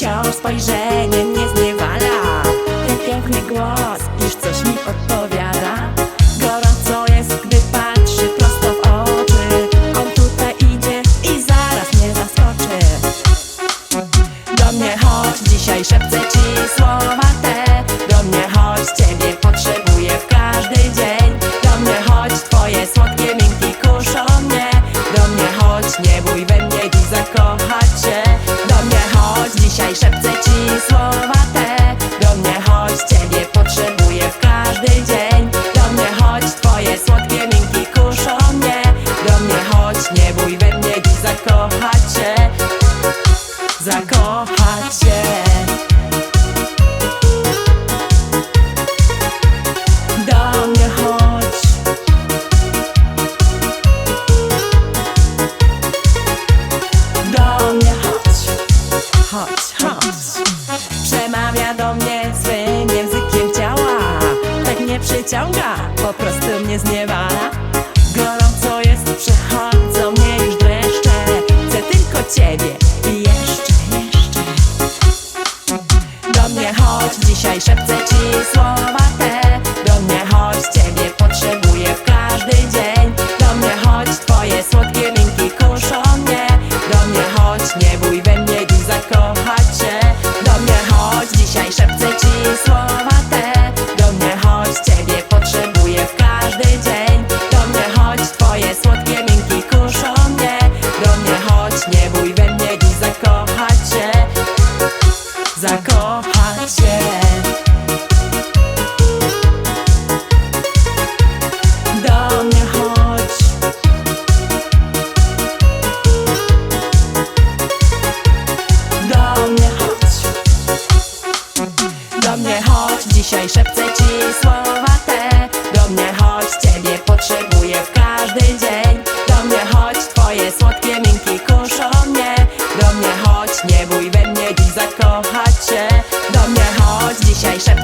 Mnie wciąż spojrzeniem nie zniewala. Ten piękny głos już coś mi odpowiada. Gorąco jest, gdy patrzy prosto w oczy. On tutaj idzie i zaraz mnie zaskoczy. Do mnie chodź, dzisiaj szepcę ci słowa te. Do mnie chodź, ciebie potrzebuję w każdy dzień. Do mnie chodź, twoje słodkie minki kuszą mnie. Do mnie chodź, nie bój we mnie dziś zakochać każdy dzień Do mnie chodź, twoje słodkie minki kuszą mnie Do mnie chodź, nie bój we mnie dziś zakochać się zakochać się. Do mnie chodź. Do mnie chodź. Chodź, chodź. Przemawia do mnie swym przyciąga, po prostu mnie zniewala. Gorąco jest, przechodzą mnie już dreszcze. Chcę tylko ciebie i jeszcze, jeszcze. Do mnie chodź, dzisiaj szepcę ci słowa zakochać się. Do mnie chodź. Do mnie chodź. Do mnie chodź, dzisiaj szepcę ci słowa te. Do mnie chodź, ciebie potrzebuję w każdy dzień. Do mnie chodź, twoje słodkie minki kuszą mnie. Do mnie chodź, nie bój we mnie dziś zakochać się. Do mnie chodź, dzisiaj szepcę